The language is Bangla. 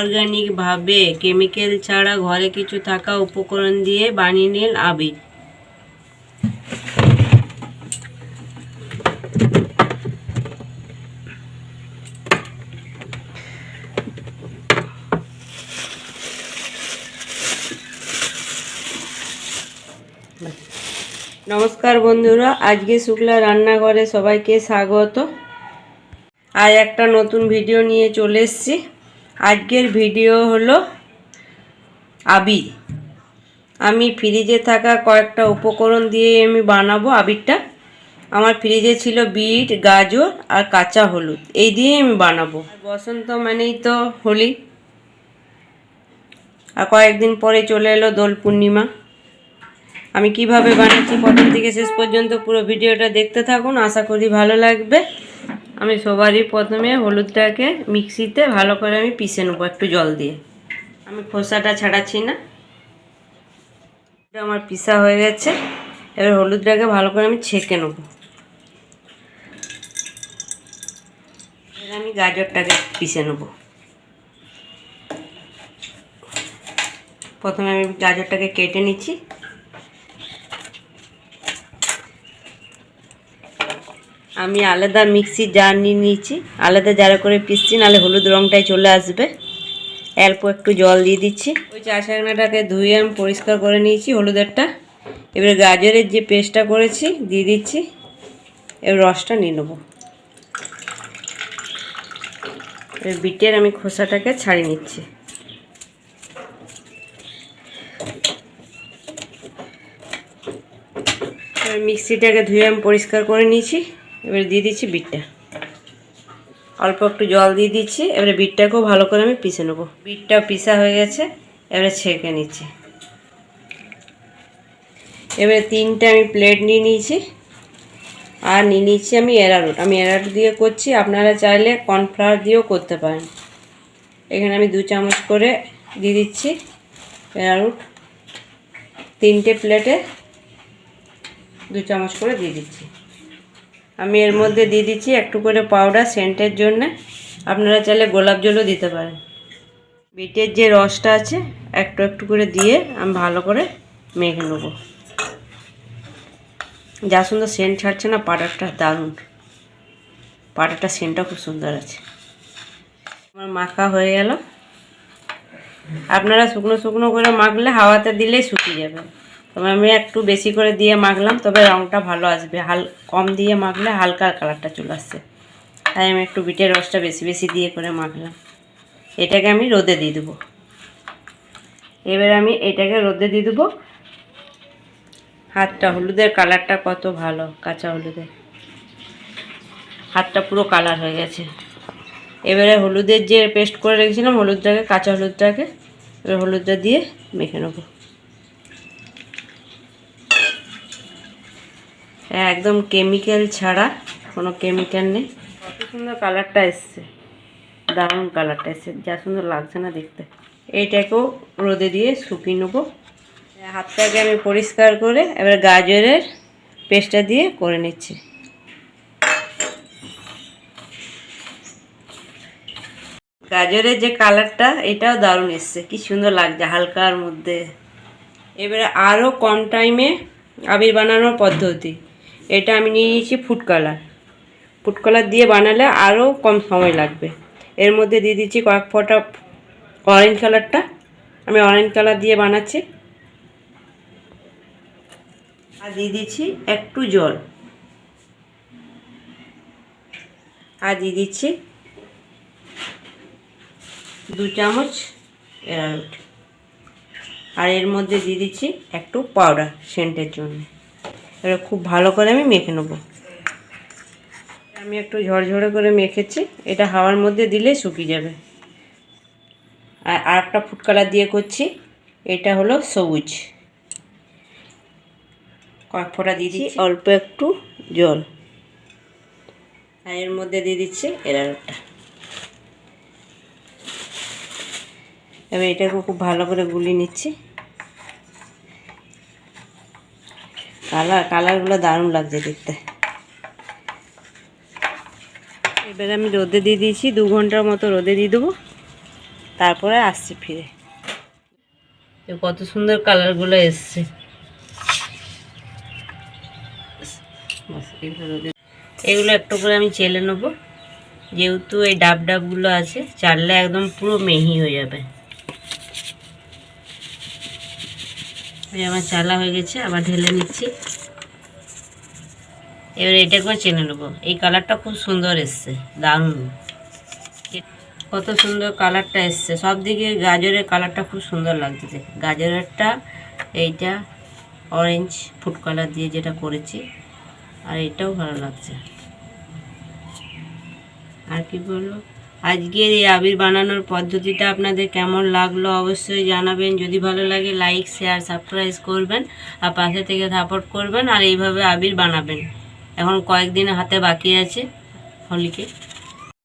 অর্গানিকভাবে কেমিক্যাল ছাড়া ঘরে কিছু থাকা উপকরণ দিয়ে বানিয়ে নিন আবির। নমস্কার বন্ধুরা, আজকে শুক্লা রান্নাঘরে সবাইকে স্বাগত। আজ একটা নতুন ভিডিও নিয়ে চলে এসেছি। আজকের ভিডিও হলো আবির আমি ফ্রিজে থাকা কয়েকটা উপকরণ দিয়ে আমি বানাবো আবিরটা। আমার ফ্রিজে ছিল বিট, গাজর আর কাঁচা হলুদ। এই দিয়ে আমি বানাবো। বসন্ত মানেই তো হোলি। আর কয়েকদিন পরে চলে এলো দোল পূর্ণিমা। আমি কীভাবে বানাচ্ছি প্রথম থেকে শেষ পর্যন্ত পুরো ভিডিওটা দেখতে থাকুন। আশা করি ভালো লাগবে। আমি সবারই প্রথমে হলুদটাকে মিক্সিতে ভালো করে আমি পিষে নেব একটু জল দিয়ে। আমি খোসাটা ছাড়াচ্ছি না। আমার পিসা হয়ে গেছে। এবার হলুদটাকে ভালো করে আমি ছেঁকে নেব। আমি গাজরটাকে পিষে নেব। প্রথমে আমি গাজরটাকে কেটে নিচ্ছি। আমি আলাদা মিক্সি জার নিয়ে নিয়েছি। আলাদা জারে করে পিসছি, নাহলে হলুদ রঙটাই চলে আসবে। অল্প একটু জল দিয়ে দিচ্ছি। ওই চা শাকনাটাকে ধুয়ে আমি পরিষ্কার করে নিয়েছি হলুদেরটা। এবারে গাজরের যে পেস্টটা করেছি, দিয়ে দিচ্ছি। এবার রসটা নিয়ে নেব। এবার বিটের আমি খোসাটাকে ছাড়িয়ে নিচ্ছি। মিক্সিটাকে ধুয়ে আমি পরিষ্কার করে নিয়েছি। এবারে দিয়ে দিচ্ছি বিটটা। অল্প একটু জল দিয়ে দিচ্ছি, এবারে বিটটাকেও ভালো করে আমি পিষে নেব। বিটটাও পিসা হয়ে গেছে, এবারে ছেঁকে নিচ্ছি। এবারে তিনটে আমি প্লেট নিয়ে নিয়েছি, আর নিয়ে নিচ্ছি আমি এরারুট। আমি এরারুট দিয়ে করছি, আপনারা চাইলে কর্নফ্লাওয়ার দিয়েও করতে পারেন। এখানে আমি দু চামচ করে দিয়ে দিচ্ছি এরারুট। তিনটে প্লেটে দু চামচ করে দিয়ে দিচ্ছি। আমি এর মধ্যে দিয়ে দিচ্ছি একটু করে পাউডার সেন্টের জন্য। আপনারা চাইলে গোলাপ জলও দিতে পারেন। বিটের যে রসটা আছে, একটু একটু করে দিয়ে আমি ভালো করে মেখে নেব। যা সুন্দর সেন্ট ছাড়ছে না পাটারটা দারুণ। পাটারটা সেন্টটা খুব সুন্দর আছে। আমার মাখা হয়ে গেল। আপনারা শুকনো শুকনো করে মাখলে হাওয়াতে দিলেই শুকিয়ে যাবে। তবে আমি একটু বেশি করে দিয়ে মাখলাম, তবে রঙটা ভালো আসবে। হাল, কম দিয়ে মাখলে হালকা কালারটা চলে আসছে তাই আমি একটু বিটের রসটা বেশি বেশি দিয়ে করে মাখলাম। এটাকে আমি রোদে দিয়ে দেবো। এবার আমি এটাকে রোদে দিয়ে দেবো। হাতটা হলুদের কালারটা কত ভালো, কাঁচা হলুদের। হাতটা পুরো কালার হয়ে গেছে। এবারে হলুদের যে পেস্ট করে রেখেছিলাম, হলুদটাকে, কাঁচা হলুদটাকে, এবার হলুদটা দিয়ে মেখে নেব। একদম কেমিক্যাল ছাড়া কোনো কেমিক্যাল নেই। কত সুন্দর কালারটা এসছে। দারুণ কালারটা এসছে। যা সুন্দর লাগছে না দেখতে। এইটাকেও রোদে দিয়ে শুকিয়ে নেব। হাতটাকে আমি পরিষ্কার করে এবার গাজরের পেস্টটা দিয়ে করে নিচ্ছি। গাজরের যে কালারটা এটাও দারুণ এসছে। কি সুন্দর লাগছে হালকার মধ্যে। এবারে আরও কম টাইমে আবির বানানোর পদ্ধতি। এটা আমি নিয়ে নিয়েছি ফুড কালার ফুড কালার দিয়ে বানালে আরও কম সময় লাগবে। এর মধ্যে দিয়ে দিচ্ছি কয়েক ফোঁটা অরেঞ্জ কালারটা আমি অরেঞ্জ কালার দিয়ে বানাচ্ছি। আর দিয়ে দিচ্ছি একটু জল। আর দিয়ে দিচ্ছি দু চামচ আর এর মধ্যে দিয়ে দিচ্ছি একটু পাউডার সেন্টের জন্য। এবার খুব ভালো করে আমি মেখে নেব। আমি একটু ঝরঝরে করে মেখেছি। এটা হাওয়ার মধ্যে দিলে শুকিয়ে যাবে। আর আরেকটা ফুড কালার দিয়ে করছি। এটা হলো সবুজ। কয়েক ফোঁটা দিয়ে দিচ্ছি। অল্প একটু জল। আর এর মধ্যে দিয়ে দিচ্ছি এরারোটা এবার এটাকে খুব ভালো করে গুলিয়ে নিচ্ছি। কালার কালারগুলো দারুণ লাগছে দেখতে। এবারে আমি রোদে দিয়ে দিয়েছি, দু ঘণ্টার মতো রোদে দিয়ে দেবো। তারপরে আসছি ফিরে। কত সুন্দর কালারগুলো এসছে। এগুলো একটু করে আমি চেলে নেব। যেহেতু এই ডাব ডাবগুলো আছে, চাললে একদম পুরো মেহি হয়ে যাবে। এই আমার চালা হয়ে গেছে, আবার ঢেলে নিচ্ছি। এবার এটা করে চেনে নেব। এই কালারটা খুব সুন্দর এসছে, দারুণ। কত সুন্দর কালারটা এসছে। সব দিকে গাজরের কালারটা খুব সুন্দর লাগছে। গাজরেরটা, এইটা অরেঞ্জ ফুড কালার দিয়ে যেটা করেছি, আর এটাও ভালো লাগছে। আর কি বলব? আজকের এই আবির বানানোর পদ্ধতিটা আপনাদের কেমন লাগল অবশ্যই জানাবেন। যদি ভালো লাগে লাইক শেয়ার সাবস্ক্রাইব করবেন আর পাশে থেকে সাপোর্ট করবেন আর এইভাবে আবির বানাবেন। এখন কয়েকদিন হাতে বাকি আছে। হোলিকে।